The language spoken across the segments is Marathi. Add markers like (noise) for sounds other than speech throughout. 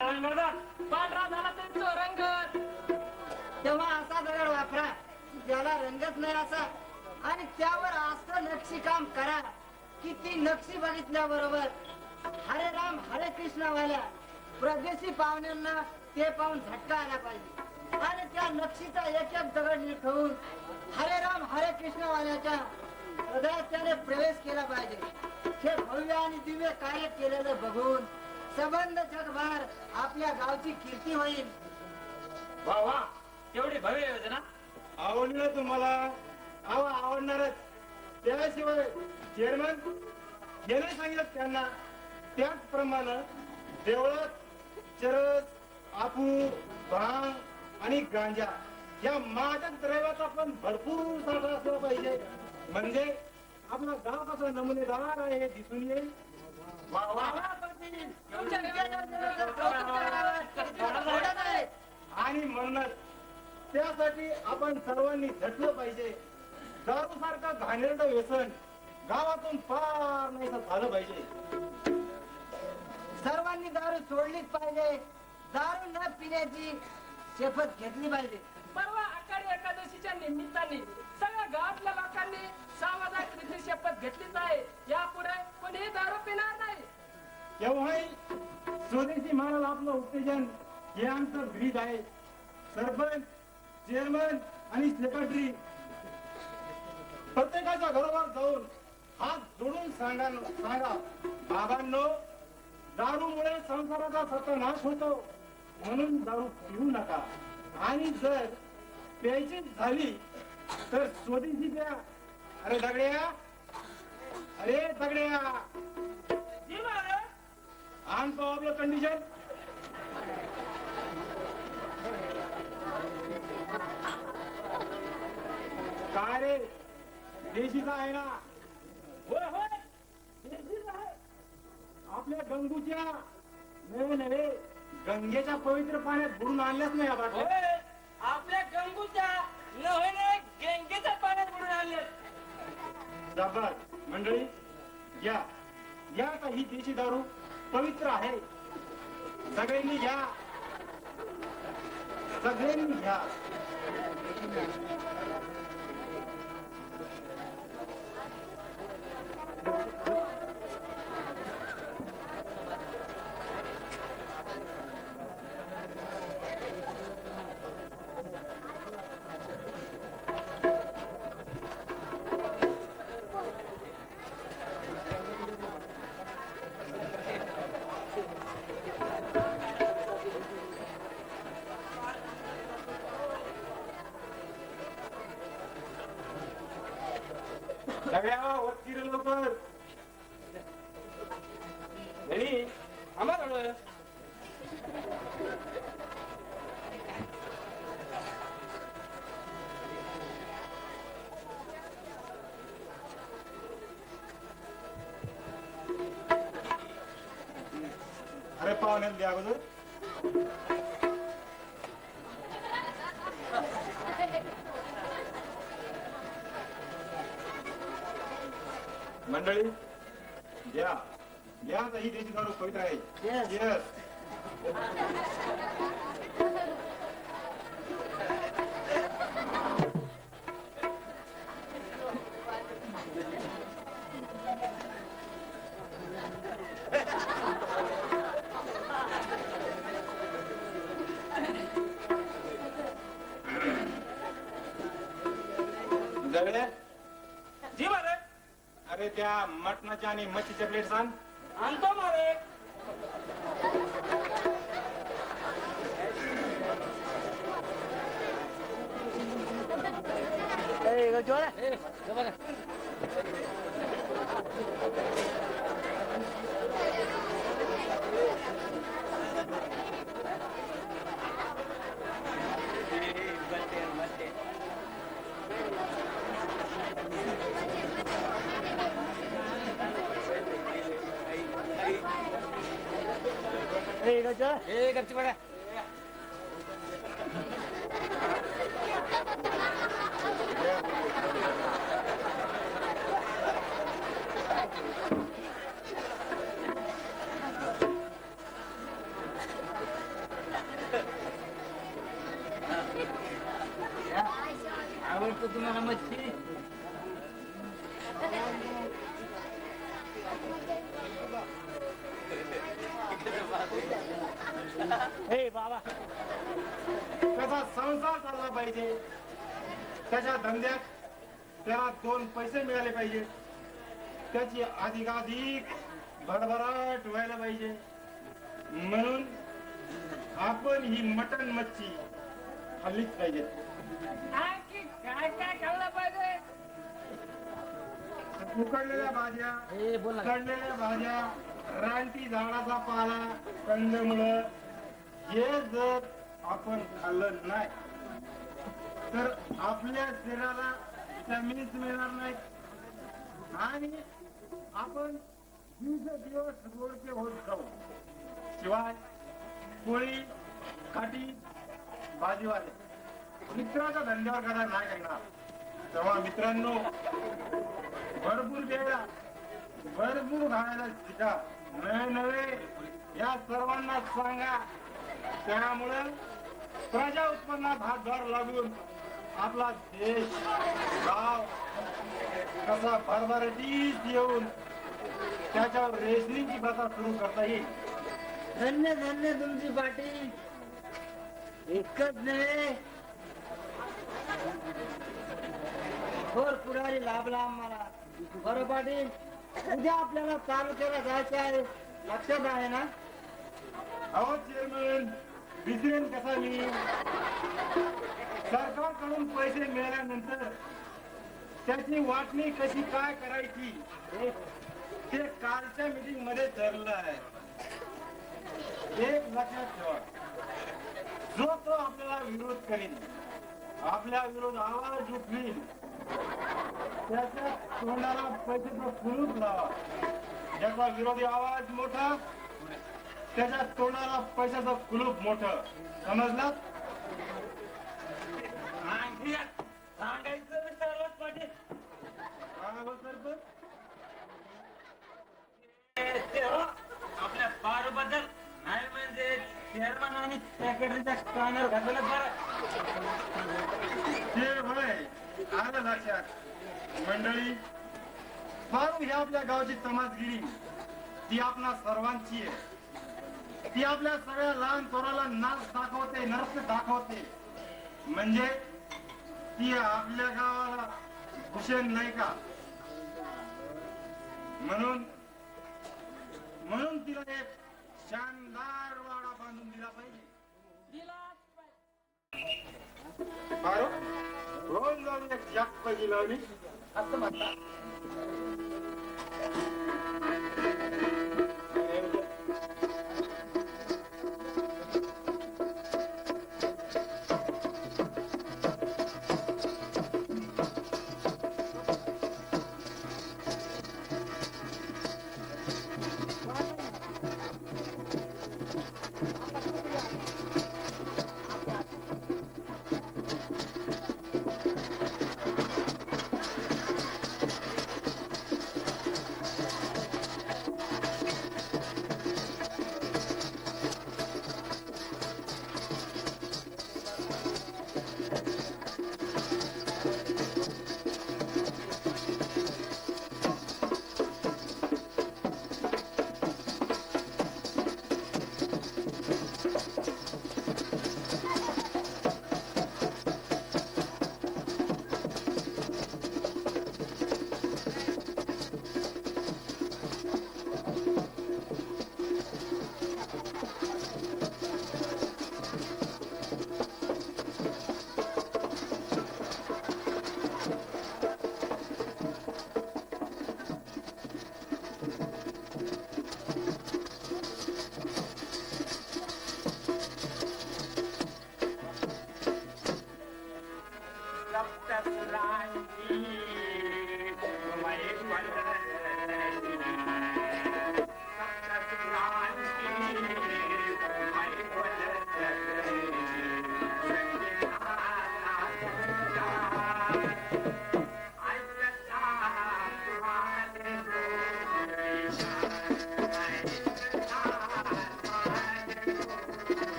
पांढरा झाला तरी रंग तेव्हा असा दगड वापरा त्याला रंगच नाही असा आणि त्यावर असं नक्षीकाम करा की ती नक्षी बघितल्याबरोबर हरे राम हरे कृष्ण वाल्या प्रदेशी पाहुण्यांना ते पाहून झटका आला पाहिजे. आणि त्या नक्षीचा एक एक दगड नीट हरे राम हरे कृष्ण वाल्याच्या हृदयात त्याने प्रवेश केला पाहिजे. हे भव्य आणि दिव्य कार्य केलेलं बघून संबंध जगभर आपल्या गावची कीर्ती होईल. वा वा एवढी भव्य योजना? आवडलं तुम्हाला? अहो आवडणारच. त्याशिवाय चेअरमन नाही सांगितलं त्यांना. त्याचप्रमाणे देवळात चरस आपू भांग आणि गांजा या मादक द्रव्याचा पण भरपूर साठा असला पाहिजे. म्हणजे आपला गाव कसा नमुनेदार आहे हे दिसून येईल. वा वा आणि म्हणूनच त्यासाठी आपण सर्वांनी झटलं पाहिजे. दारू सारखं घाणेरडं व्यसन गावातून फार नाही झालं पाहिजे. सर्वांनी दारू सोडलीच पाहिजे. दारू न पिण्याची शपथ घेतली पाहिजे. परवा आषाढी एकादशीच्या निमित्ताने सगळ्या गावातल्या लोकांनी सामाजिक शपथ घेतलीच आहे. यापुढे कोणीही दारू पिणार नाही. एवढाही स्वदेशी मानव आपलं उत्तेजन हे आमचं ब्रीज आहे. सरपंच चेअरमन आणि सेक्रेटरी प्रत्येकाच्या घरोघर जाऊन हात जोडून सांगा सांगा बाबांनो दारूमुळे संसाराचा सत्यनाश होतो. म्हणून दारू पिऊ नका. आणि जर प्यायची झाली तर स्वदेशी प्या. अरे दगड्या. अरे दगड्या. आणतो आपलं कंडिशन काय रे? देशीचा आहे ना? होय होय. देशीच आहे. आपल्या गंगूच्या नवे नवे गंगेच्या पवित्र पाण्यात बुडून आणल्याच नाही आपण आपल्या गंगूच्या नव्याने गेंगेच्या पाण्यात बुडून आणले जबर मंडळी या. या आता ही देशी दारू पवित्र आहे. सगळ्यांनी घ्या. सगळ्यांनी घ्या. सगळ्या वरती रे लवकर नाही आम्हाला मंडळी द्या. द्या ही देशी दारू पवित्र आहे Yes. मटणाच्या आणि मच्छीच्या प्लेट सांग आणतो महाराज हे गच्ची बघा दाखवतो हे बाबा. त्याचा संसार चालला पाहिजे. त्याच्या धंद्यात त्याला दोन पैसे मिळाले पाहिजे. त्याची अधिकाधिक भरभराट व्हायला पाहिजे. म्हणून आपण ही मटण मच्छी खाल्लीच पाहिजे. आणखी काय काय खाल्लं पाहिजे? उकडलेल्या भाज्या हे बोला उकडलेल्या भाज्या रानटी झाडाचा पाला कंदमुळ हे जर आपण खाल्लं नाही तर आपल्या शरीराला विटॅमिन्स मिळणार नाही. आणि आपण दिवस गोडचे होत जाऊ. शिवाय पोळी खाटी भाजीवाले. मित्राच्या धंद्यावर कदा नाही येणार तेव्हा मित्रांनो भरपूर वेळा भरपूर खायला शिका नवे नवे या सर्वांना सांगा. त्यामुळे प्रजा उत्पन्नात हातभार लागून आपला देश गाव कसा भरभराटीत येऊन त्याच्यावर रेशनिंगची भाषा सुरू करता येईल. धन्य धन्य तुमची पाटील इतकंच नव्हे. थोर पुढारी लाभला आम्हाला बरं पाटील. उद्या आपल्याला तालुक्याला जायचं आहे. लक्षात आहे ना? अहो चेअरमन बिझनेस कसा मी? सरकारकडून पैसे मिळाल्यानंतर त्याची वाटणी कशी काय करायची? ते कालच्या मीटिंगमध्ये ठरलं आहे. एक लक्षात ठेवा. जो तो आपल्याला विरोध करेल आपल्या विरोध आवाज उठवीन त्याच्या तोंडाला पैशाचा कुलूप लावा. ज्याचा विरोधी आवाज मोठा. त्याच्या तोंडाला पैशाचं कुलूप मोठं. समजलं? सांगायचं. आपल्या पारू बद्दल नाही म्हणजे चेअरमन आणि सेक्रेटरीच्या कानावर घातलं बरं. ते होय. आलं लक्षात मंडळी फारू ही आपल्या गावची तमासगिरी ती आपणा सर्वांची आहे. ती आपल्या सगळ्या लहान थोराला नाच दाखवते नरस दाखवते. म्हणजे ती आपल्या गावाला भूषण नाही का? म्हणून म्हणून तिला एक शानदार वाडा बांधून दिला पाहिजे. पाहिजे. फारू रोज जाऊन एक जास्त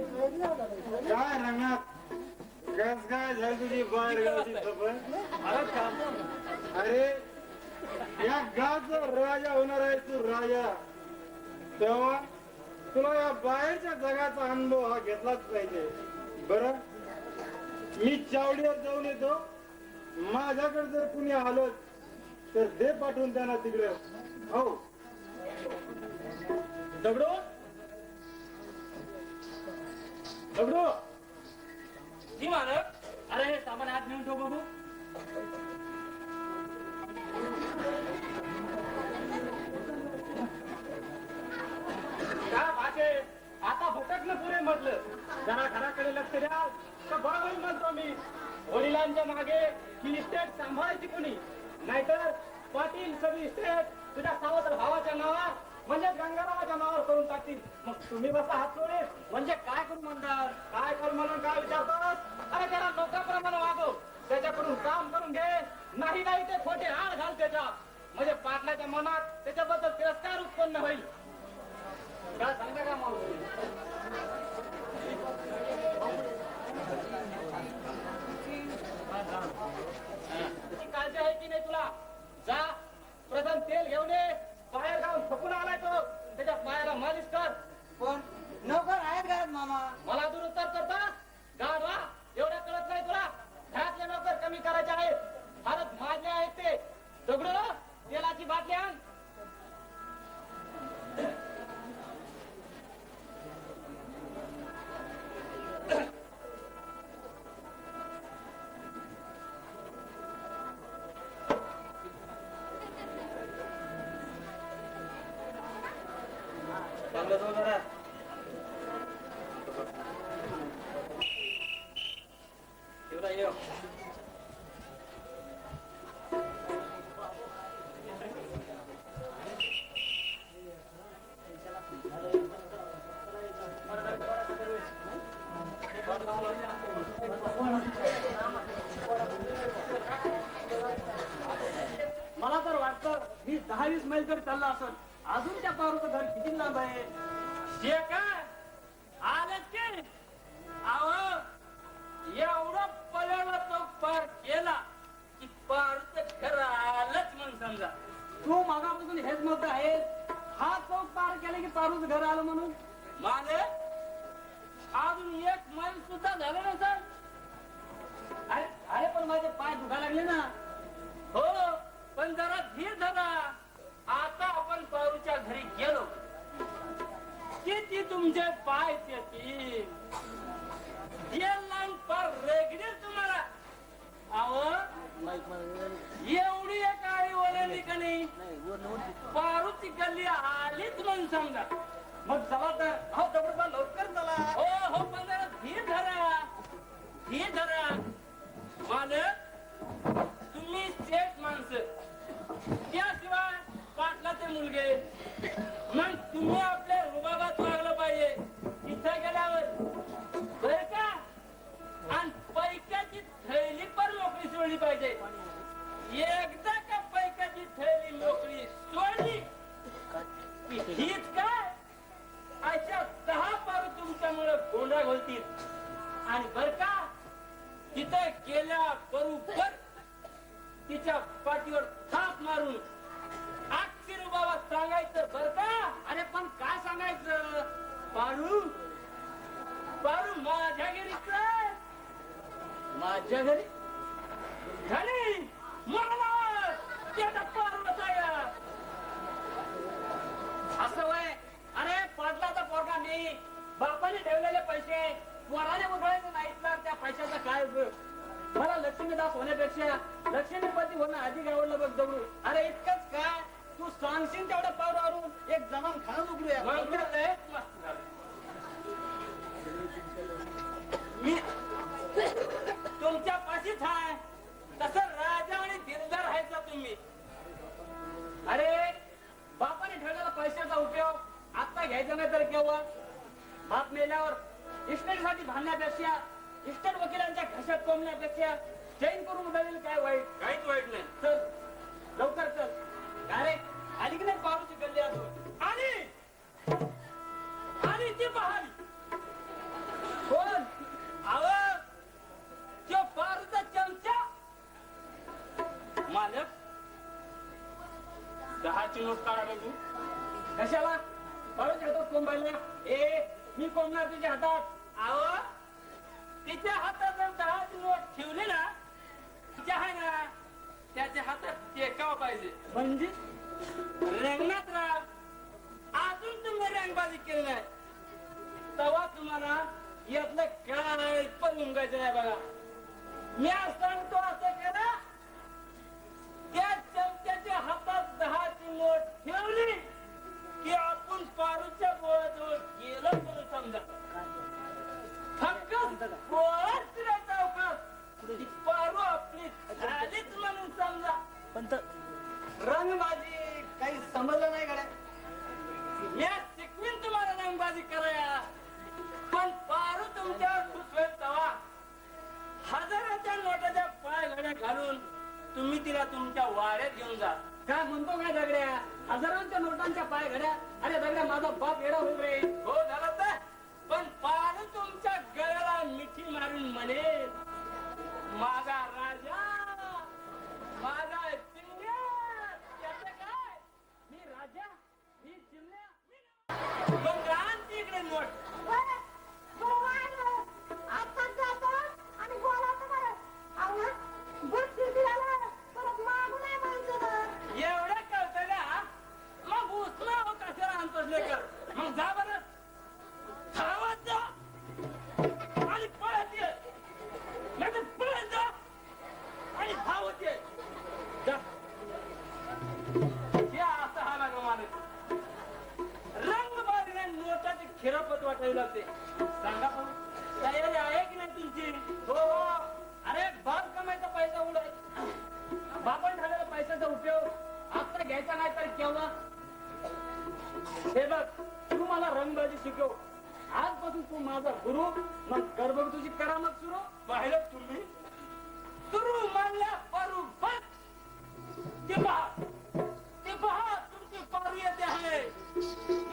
काय रंगात गस काय झाली तुझी बाहेर गावची अरे या गावचा राजा होणार आहे तू राजा. तेव्हा तुला या बाहेरच्या जगाचा अनुभव हा घेतलाच पाहिजे. बर? मी चावडीवर जाऊन येतो. माझ्याकडे जर कुणी आलं तर दे पाठवून त्यांना तिकडे. हो. दगडो? दगडो? जी मालक अरे हे सामान आत नेऊन ठेव बघू जरा घराकडे लक्ष द्या. तर बरोबर म्हणतो मी वडिलांच्या मागे ही इस्टेट सांभाळायची कोणी? नाहीतर पाटील सगळी इस्टेट तुझ्या सावत्र भावाच्या नावावर म्हणजे गंगारावाच्या नावावर करून टाकतील. मग तुम्ही बसा हात जोडे. म्हणजे काय करू म्हणतात काय करू म्हणून काय विचारतात अरे त्याला लोकांप्रमाणे वागव त्याच्याकडून काम करून घे. नाही नाही ते खोटे हाड घाल त्याच्या. म्हणजे पाटलाच्या मनात त्याच्याबद्दल तिरस्कार उत्पन्न होईल. काय सांगता का मग ती नाही तुला. जा. प्रथम तेल घेऊन ये. बाहेर जाऊन थकून आलाय तो. त्याच्या पायाला मालिश कर. पण नोकर आहेत घरात मामा? मला दुरुस्तर करता? गाढवा एवढं कळत नाही तुला. घरातले नोकर कमी करायचे आहेत. फारच माझे आहेत ते. दगडू तेलाची बाटली आण. मला तर वाटतं ही दहा वीस मैल तरी चालला असेल अजून त्या पारूचं घर किती लांब आहे? जे काय आलेच की? आव एवढं पळवलं तो पार केला की पारूचं घर आलंच म्हणून समजा. तू मागापासून हेच मत आहे हा चौक पार केला की पारूच घर आलं म्हणून? माने अजून एक मैल सुद्धा झालं नसेल अरे अरे पण माझे पाय दुखा लागले ना. हो पण जरा धीर धरा. आता आपण पारूच्या घरी गेलो. किती तुमचे पाय येतील पार रेगडील तुम्हाला. अहो एवढी एक आळी ओलेली का नाही? पारूची गल्ली आलीच म्हणून समजा मग चला तर हो दगडूबा लवकर चला. हो हो धरा धीर धरा. मालक तुम्ही सेठ माणसं. त्याशिवाय पाटलाचे मुलगे. मग तुम्ही आपल्या रुबाबात वागलं पाहिजे. तिथं गेल्यावर. बर का? आणि पैक्याची थैली पण मोकळी सोडली पाहिजे. एकदा का पैक्याची थैली मोकळी सोडली? हीच पारू तुमच्यामुळे गोंधळ घोलतील. आणि बर का तिथं गेल्या बरोबर तिच्या पाठीवर थाप मारून आठशे रुपयाला सांगायचं बर का? अरे पण काय सांगायचं? पारू पारू माझ्या घरी चल. माझ्या घरी? घरी मला त्याचा पारू बसाया असं वय. अरे पाटलाचा पोरगा मी. बापाने ठेवलेले पैसे वराने उधळायचे नाहीत तर त्या पैशाचा काय उपयोग? मला लक्ष्मीदास होण्यापेक्षा लक्ष्मीपती होणं अधिक आवडलं बघ दगडू. अरे इतकंच काय? तू सांगशील तेवढं पावर आणून एक जमान खाणं उघडूया. मी तुमच्या पाशीच आहे तसं राजा आणि दिलदार आहेत ना तुम्ही. अरे बापाने ठेवलेला पैशाचा उपयोग आता घ्यायचा नाही तर केव्हा? बाप मेल्यावर इस्टेटसाठी भांडण्यापेक्षा इस्टेट वकिलांच्या घशात कोंबण्यापेक्षा चेंज करून बघेल काय वाईट? काहीच वाईट नाही. पाहिजे म्हणजे रंगणात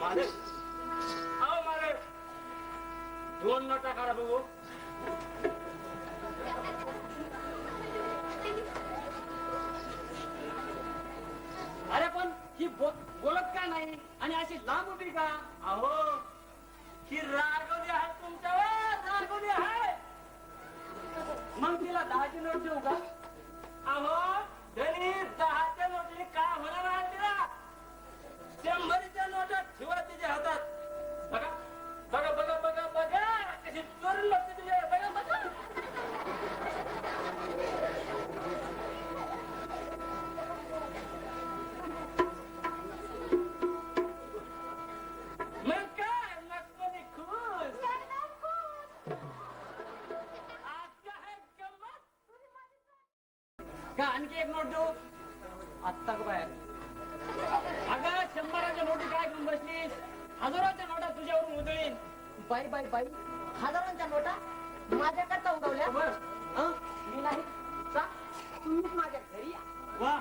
मालक अहो मालक दोन नोटा काढा बघू। अरे पण ही बो- बोलत का नाही? आणि अशी लांब उभी का? अहो ही रागवली आहे तुमच्यावर रागवली आहे. मग तिला दहाची नोट देऊ का? अहो धनी दहा तिच्या हातात. बघा बघा बघा बघा बघा. कशी लागते तुझ्या. बघा बघा. मग काय? नक्की खुश. आज काय गंमत? का आणखी एक नोट देऊ? आत्ता का बाहेर? अगं शंभराच्या नोटी काय घेऊन बसलीस? हजाराच्या नोटा तुझ्यावरून उधळीन. बाई बाई बाई हजारांच्या नोटा माझ्याकरता उडवल्या बस हं? मी नाही. चा, तुम्हीच माझ्या घरी या. वा.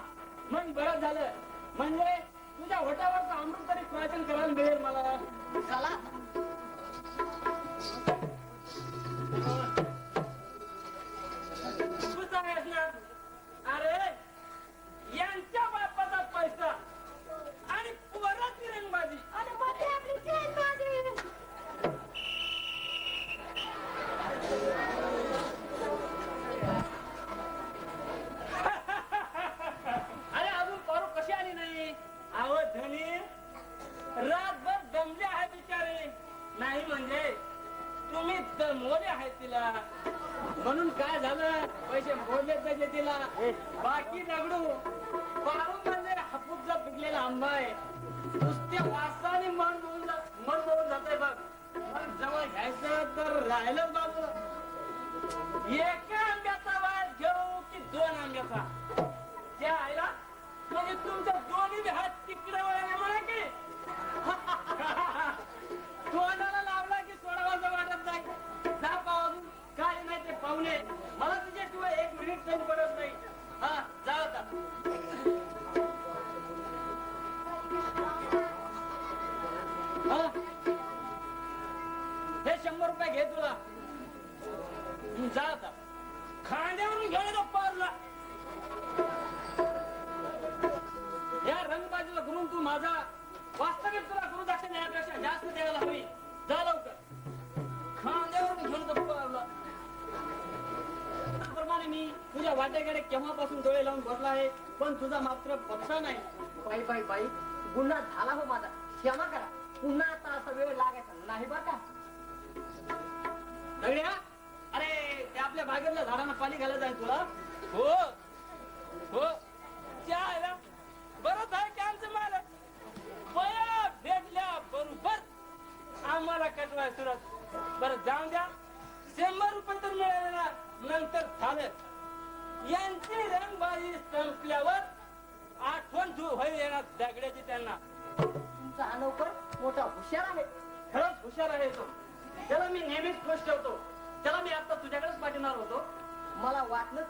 मग बरं झालं. म्हणजे तुझ्या होटावरचं अमृत तरी वाचन करायला मिळेल मला. चला. नाही म्हणजे तुम्ही दमवले आहे तिला. म्हणून काय झालं? पैसे मोडले पाहिजे तिला. बाकी दगडू पारू म्हणजे हापूसचा पिकलेला आंबा आहे. नुसत्या वासाने मन होऊन मन होऊन जाते बघ. मग जवळ घ्यायचं तर राहिलं बाजूला एका आंब्याचा वाट घेऊ की दोन आंब्याचा त्या आईला म्हणजे तुमच्या दोन्ही हात तिकडे वळले म्हणा की? (laughs) तोंडाला मिनिट चैन पडत नाही. हा जा हे? शंभर रुपये घे तुला. तू जा आता. खांद्यावरून घेऊन येतो पारला. या रंगबाजीला करून तू माझा. वास्तविक तुला गुरु दक्षिण यापेक्षा जास्त द्यायला हवी. जा लवकर. खांद्यावरून घेऊन येतो पारला. त्याप्रमाणे मी तुझ्या वाट्याकडे केव्हापासून डोळे लावून बसला आहे? पण तुझा मात्र पक्षा नाही. बाई बाई बाई गुन्हा झाला हो माझा. क्षमा करा. पुन्हा आता असा वेळ लागायचा नाही बर का? दगड्या अरे ते आपल्या बागेतल्या झाडांना पाणी घालायचं आहे तुला? हो. हो. त्या आला बरंच आहे की आमचं मालक. पया भेटल्या बरोबर. आम्हाला कटवाय सुरत. बरं जाऊन द्या. शंभर रुपये तर मिळाले ना. नंतर झालं. यांची रंगबाजी संपल्यावर आठवण होईल येणार दगड्याची त्यांना. तुमचा हा नोकर मोठा हुशार आहे. खरंच हुशार आहे तो. त्याला मी नेहमीच खुश ठेवतो. त्याला मी आता तुझ्याकडेच पाठवणार होतो. मला वाटलं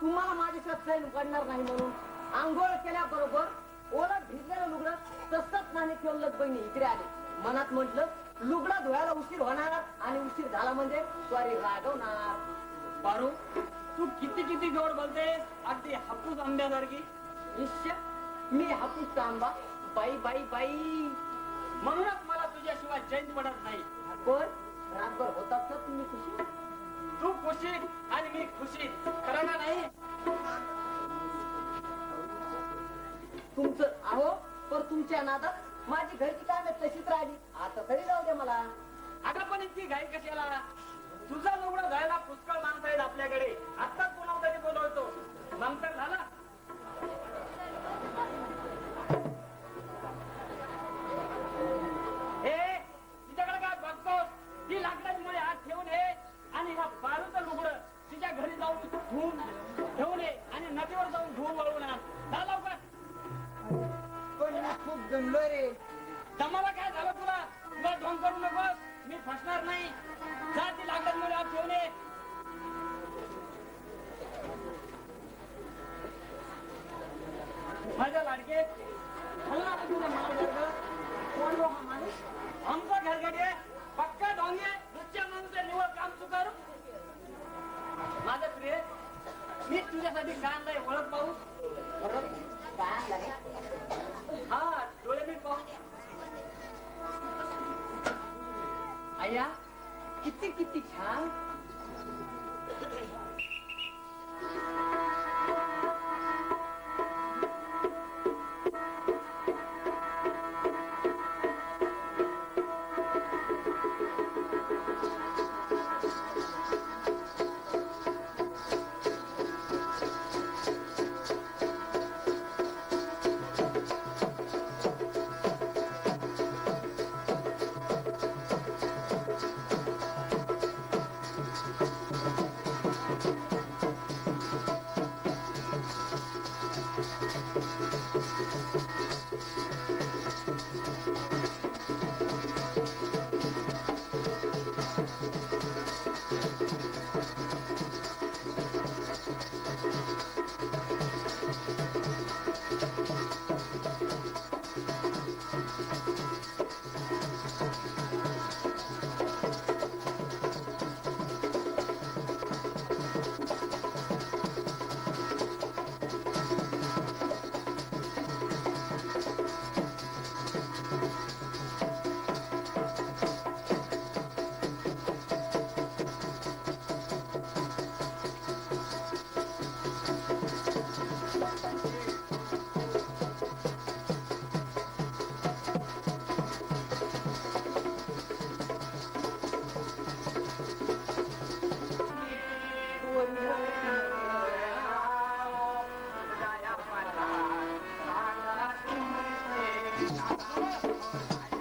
तुम्हाला माझी सत्साईन उघडणार नाही म्हणून. आंघोळ केल्याबरोबर ओळख भिजलेलं लुगडं तसंच नाही ठेवलं बहिणी इकडे आले. मनात म्हटलं लुगडा धुवायला उशीर होणार आणि उशीर झाला म्हणजे स्वारी रागवणार. पारू तू किती किती गोड बोलतेस? अगदी हापूस आंब्यासारखी. निश्चय? मी हापूस आंबा. बाई बाई बाई. म्हणूनच मला तुझ्याशिवाय जैन पडत नाही. पण रातभर होतात ना तुम्ही खुशी? तू खुशी आणि मी खुशी. खरं ना नाही? तुमचं आहो पण तुमच्या नादात माझी घरची कामे तशीच राहिली. आता तरी जाऊ दे मला. अगं पण इतकी घाई कशाला? तुझा लुगडं जायला पुष्कळ माणसं आहेत आपल्याकडे. आत्ताच तरी बोलवतो नंतर झाला. हे तिच्याकडे काय बघतोस ती लाकडाची मुळे हात ठेवून ये आणि ह्या बारूचं लुगडं तिच्या घरी जाऊन धुवून ठेवून ये आणि नदीवर जाऊन धुवून वळवून आण. जा लवकर. पण खूप जमलोय रे. दमाला काय झालं तुला? तुला ढोंग करू नकोस. मी फसणार नाही. जा ती लागत मुळे हात ठेवून माझ्या लाडके हल्ला तुझा कोण हा माणूस? आमचा घरगडी पक्का ढोंगे दुसऱ्या माणूस निवड काम तू कर. माझं प्रिय मी तुझ्यासाठी काय नाही ओळख पाहू Thank you.